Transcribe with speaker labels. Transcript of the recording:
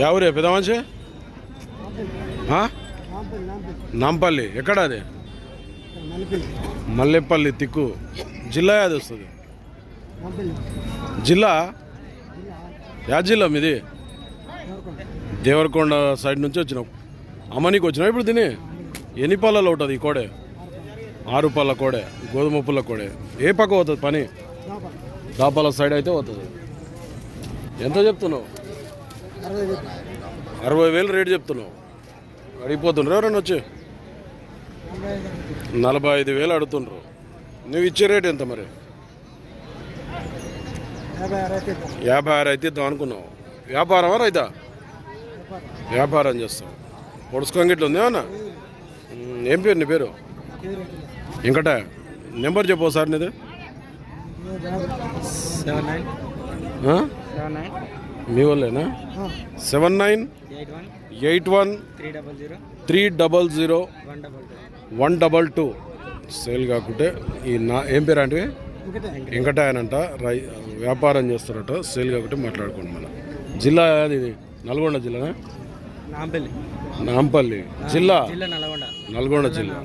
Speaker 1: ఎవరే పెద్ద మనిషి? నాంపల్లి ఎక్కడ అది మల్లెపల్లి తిక్కు జిల్లా అది వస్తుంది జిల్లా యా జిల్లా మీది దేవరకొండ సైడ్ నుంచి వచ్చినాం అమ్మనీకి వచ్చినావు ఇప్పుడు తిని ఎన్ని పళ్ళలో ఉంటుంది ఈ కోడే ఆరు పళ్ళ కోడే గోధుమ పుల్ల కోడే ఏ పక్క పోతుంది పని దాపాల సైడ్ అయితే పోతుంది ఎంత చెప్తున్నావు అరవై వేలు రేటు చెప్తున్నావు. అడిగిపోతుండ్రు ఎవరన్నా వచ్చి? నలభై ఐదు వేలు అడుగుతుండ్రు. నువ్వు ఇచ్చే రేట్ ఎంత మరి? యాభై ఆరు అయితే ఇద్దాం అనుకున్నావు. వ్యాపారమా రైతా? వ్యాపారం చేస్తావు. పొడుచుకొని గిట్ల ఉంది ఏమన్నా? ఏం పేరు నీ పేరు? ఇంకట నెంబర్ చెప్పు ఒకసారి నీది.
Speaker 2: Seven nine? Seven nine.
Speaker 1: మీ వాళ్ళేనా seven nine
Speaker 2: eight one three double zero one double two.
Speaker 1: Sale కాకుంటే ఈ నా ఏం పేరు అంటే వెంకటాయనంట. రై వ్యాపారం చేస్తారట. సేల్ కాకుంటే మాట్లాడుకోండి మనం. జిల్లా ఇది. నల్గొండ జిల్లానా?
Speaker 2: నాంపల్లి.
Speaker 1: నాంపల్లి. జిల్లా?
Speaker 2: నల్గొండ.
Speaker 1: జిల్లా.